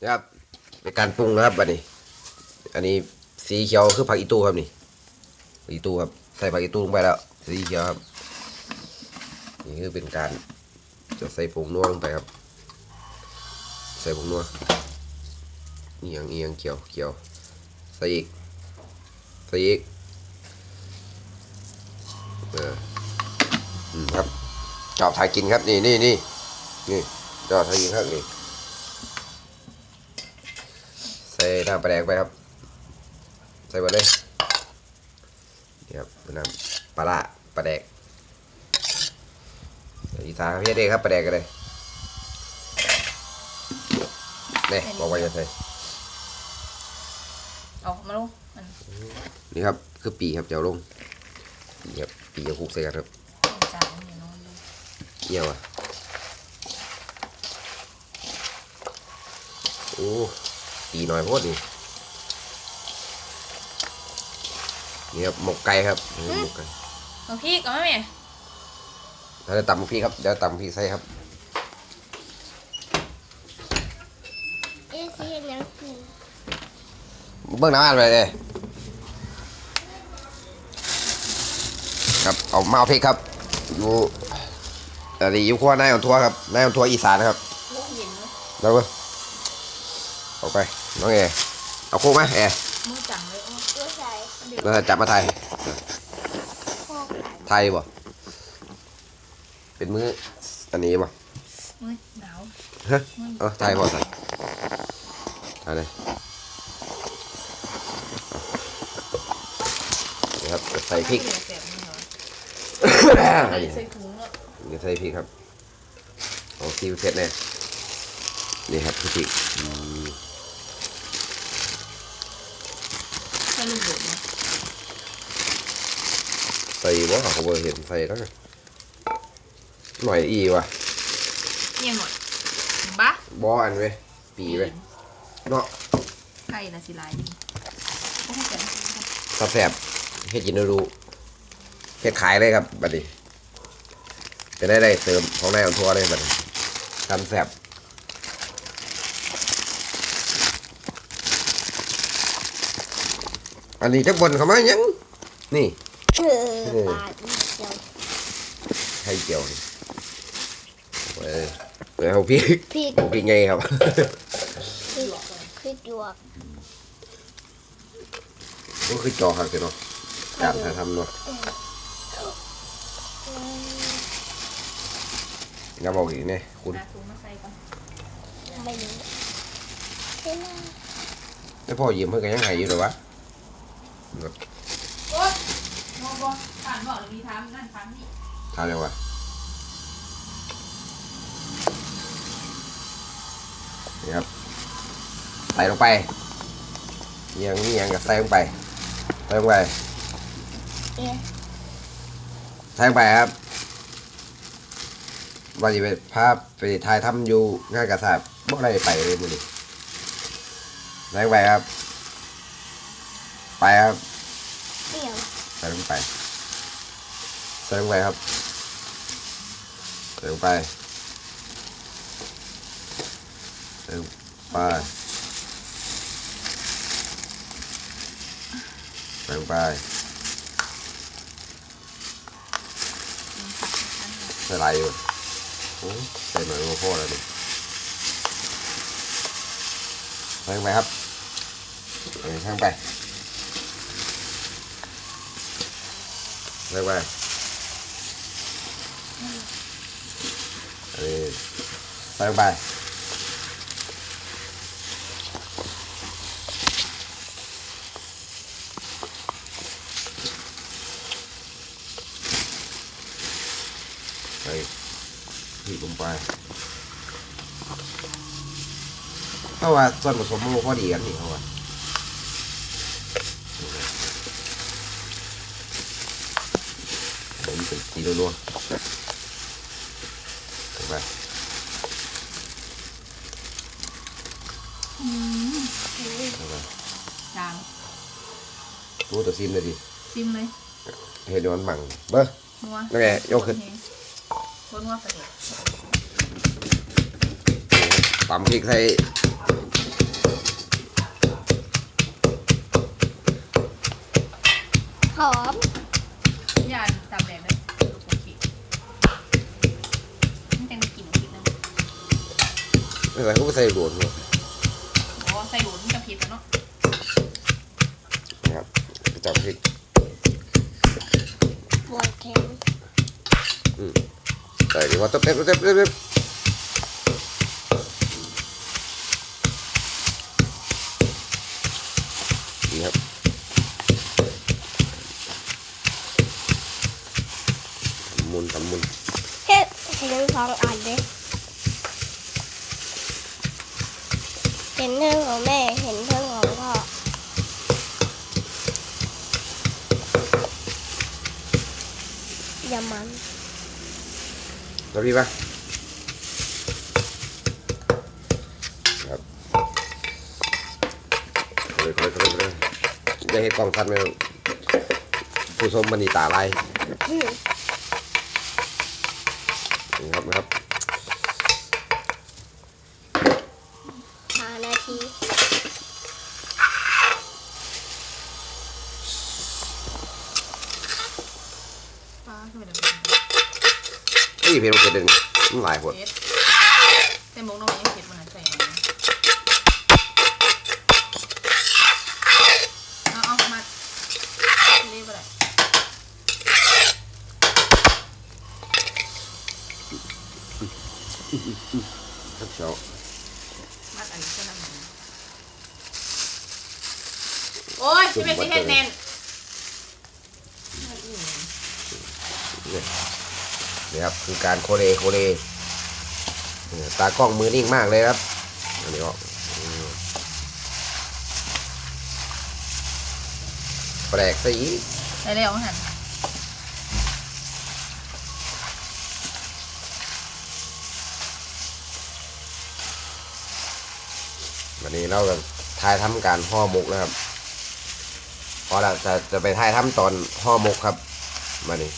นะครับเป็นการปรุงนะครับอันนี้ อันนี้สีเขียวคือผักอีตูครับนี่ผักอีตูครับใส่ผักอีตูลงไปแล้ว สีเขียวครับนี่คือเป็นการจะใส่ผงนัวลงไปครับ ใส่ผงนัวเอียงเอียงเขียวเขียวใส่อีกใส่อีกเอออืมครับจอบถ่ายกินครับนี่นี่นี่นี่จอบถ่ายกินครับนี่ ใส่น้ำปลาแดกไปครับ ใส่หมดเลยนี่ครับน้ำปลาร้าปลาแดกอีสานพี่เด็กครับปลาแดกกันเลยนี่บอกว่าจะใส่เอามาลูกมันนี่ครับคือปีครับเจ้าลงปีครับปีกับคุกใส่กันครับเป็นจานนี่นอนดูเกี่ยวอะโอ้ ปีหน่อยโพดนี่นี่ครับหมกไก่ครับนี่หมกไก่เอาพริกเอาไหมแม่เราจะตำพริกครับเดี๋ยวตำพริกใส่ครับเอ๊ะสิเห็นยังคือเบื้องหน้าอ่านไปเลยครับเอามาเอาพริกครับอยู่อันนี้อยู่ขั้วนายของทัวร์ครับนายของทัวร์อีสานนะครับลูกเย็นเนาะแล้วก็เอาไป น้องเอเอาโค้งไหมเอมือจังเลยโอ้ตัวใส่เราจะจับมาไทยโคกไก่ไทยบ่เป็นมืออันนี้บ่มือหนาวฮะเออไทยบ่ใส่ไทยเลยนี่ครับจะใส่พริก เสียบมือเหรอใส่ถุงเนาะจะใส่พริกครับเอาซีเผ็ดแน่นี่ครับพริกอืม ลูกโดดเนาะใส่บ่เขาบ่เห็นใส่แล้วกันหน่อยอีว่ะเยี่ยงหน่อยบ้าบ่อันเว้ยปีเว้ยเนาะไก่ละสิลายดีโอ้โหแต่ถ้าแซ่บเฮ็ดกินได้รู้เฮ็ดขายเลยครับบัดนี้จะได้ได้เสริมของนายอ่อนทัวร์เลยบัดนี้ทำแซ่บ อันนี้จักบนเขามายังนี่เออปลาอีเดียวไข่เจียวนี่เอ้ยเอาพริกพริกเอาพริกไงครับพริกพริกหยวกก็คือจอครับเนาะการถ่ายทำเนาะอย่าบอกอีกเนี่ยคุณหาถุงมาใส่ก่อนไม่รู้ใช่ไหมไม่พอยืมเพื่อนกันยังไงอยู่หรอวะ โอ๊ยมองบ่ผ่านบอกเลยมีทำนั่นทำนี่ทำยังวะนี่ครับ ใส่ลงไปยังนี่ยังกับใส่ลงไปใส่ลงไปเอ๊ะใส่ลงไปครับวันนี้ไปภาพไปถ่ายทำอยู่งานกระสาบบ่ได้ไปเลยมื้อนี้ใส่ลงไปครับ ไปครับเปรี้ยวใส่ลงไปใส่ลงไปครับใส่ลงไปใส่ลงไปใส่ลงไปใส่ลายอยู่โอ้ใส่หน่อยโมโคแล้วดิใส่ลงไปครับใส่ช่างไป ใส่ลงไปอันนี้ใส่ลงไปใส่พริกลงไปเพราะว่าส่วนผสมมันพอดีกันนี่เขาว่า หมุนเป็นสีรัวๆถูกไหมอืมโอ้ยถูไรต่ดิซิมเลยเห็นมันบังเบ้อนัวนั่ยกขึ้นปั่มพริกใส่หอมยัน ไรก็ใส่โดนเนาะอ๋อใส่หลุนจะผิดแล้วเนาะนะครับจับพริกบวแข็งใส่ดีว่าเต็มเต็มเต็มเต็มเต็มนี่ครับทำมุนทำมุนเฮ็ดเห็นสองอันเลยเห็ นเรื่องของแม่ เห็นเรื่องของพ่อ อย่ามันแล้วพี่ปะครับเลยเลยเลยเลยอย่าให้กล้องทันไหมผู้ชมมันนีตาลายอืมนี่ครับนะครับ ห้านา ทีป้าขึ้นไปเลยไอ้ยเพลงมันเกิดเด่นมันหลายคนเผ็ดแต่หมกน้องยังเผ็ดมันใส่มาเอาเอามาเรียบอะไรครับเชียวมัด อันนี้ก็นั่นโอ้ยพี่เป็นสิเฮ็ดแน่นนี่ครับคือการโคเลโคเลเนี่ยตากล้องมือนิ่งมากเลยครับอันนี้ก็อืมแปลกซะอีกได้แล้วหัน วันนี้เราจะทายทำการห่อหมกนะครับพอเราจะจะไปทายทำตอนห่อหมกครับมานี่